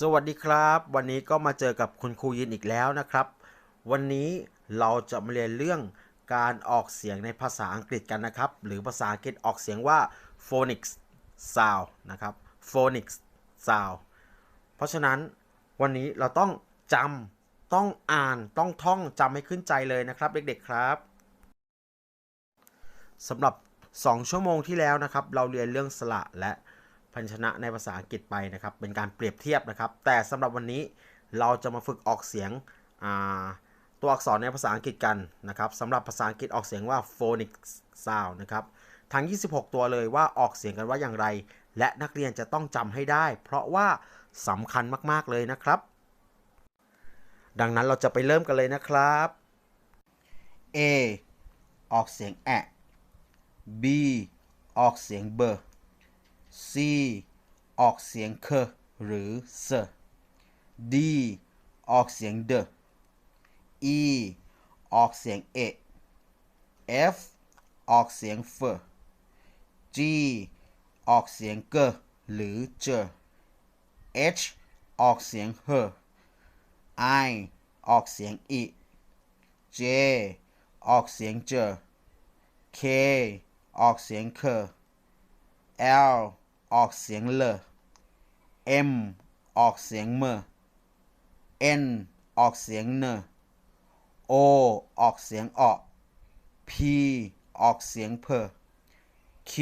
สวัสดีครับ วันนี้ก็มาเจอกับคุณครูยินอีกแล้วนะครับ วันนี้เราจะมาเรียนเรื่องการออกเสียงในภาษาอังกฤษกันนะครับ หรือภาษาอังกฤษออกเสียงว่า phonics sound นะครับ phonics sound เพราะฉะนั้นวันนี้เราต้องจำต้องอ่านต้องท่องจำให้ขึ้นใจเลยนะครับ เด็กๆครับสำหรับ 2 ชั่วโมงที่แล้วนะครับ เราเรียนเรื่องสระและ พยัญชนะในภาษาอังกฤษไปนะครับ เป็นการเปรียบเทียบนะครับ แต่สำหรับวันนี้เราจะมาฝึกออกเสียงตัวอักษรในภาษาอังกฤษกันนะครับสำหรับภาษาอังกฤษออกเสียงว่า phonic sound นะครับทั้ง 26 ตัวเลยว่าออกเสียงกันว่าอย่างไร และนักเรียนจะต้องจำให้ได้ เพราะว่าสำคัญมาก ๆ เลยนะครับ ดังนั้นเราจะไปเริ่มกันเลยนะครับ A ออกเสียงแอะ B ออกเสียงเบอร์ C ออกเสียงเคหรือเซ D ออกเสียงเด E ออกเสียงเอ F ออกเสียงเฟ G ออกเสียงเกหรือเจ H ออกเสียงเฮ I ออกเสียงอี J ออกเสียงเจ K ออกเสียงเค L ออกเสียงเล M ออกเสียงเม N ออกเสียงเน O ออกเสียงออก P ออกเสียงเพ Q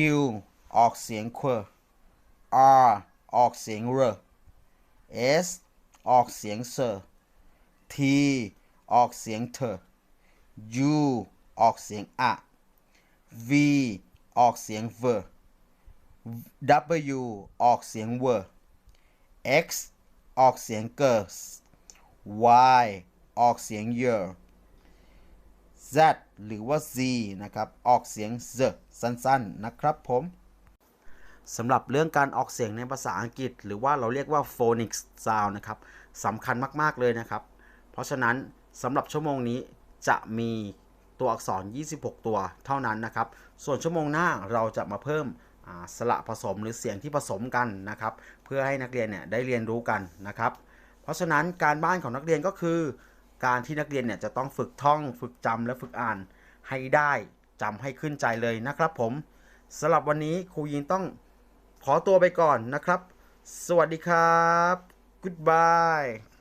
ออกเสียงเคว R ออกเสียงเร S ออกเสียงเซ T ออกเสียงเธอ U ออกเสียงอะ V ออกเสียงเว W ออกเสียงเว X ออกเสียงเก Y ออกเสียงเย Z หรือว่า Z นะครับ ออกเสียง Z สั้นๆ นะครับผมสำหรับเรื่องการออกเสียงในภาษาอังกฤษ หรือว่าเราเรียกว่า phonics sound นะครับสำคัญมากๆเลยนะครับ เพราะฉะนั้นสำหรับชั่วโมงนี้จะมีตัวอักษร 26 ตัวเท่านั้นนะครับ ส่วนชั่วโมงหน้าเราจะมาเพิ่ม สระผสมหรือเสียงที่ผสมกันนะครับ เพื่อให้นักเรียนเนี่ยได้เรียนรู้กันนะครับ เพราะฉะนั้นการบ้านของนักเรียนก็คือ การที่นักเรียนเนี่ยจะต้องฝึกท่อง ฝึกจำและฝึกอ่านให้ได้จำให้ขึ้นใจเลยนะครับ ผมสำหรับวันนี้ครูยินต้องขอตัวไปก่อนนะครับ สวัสดีครับ goodbye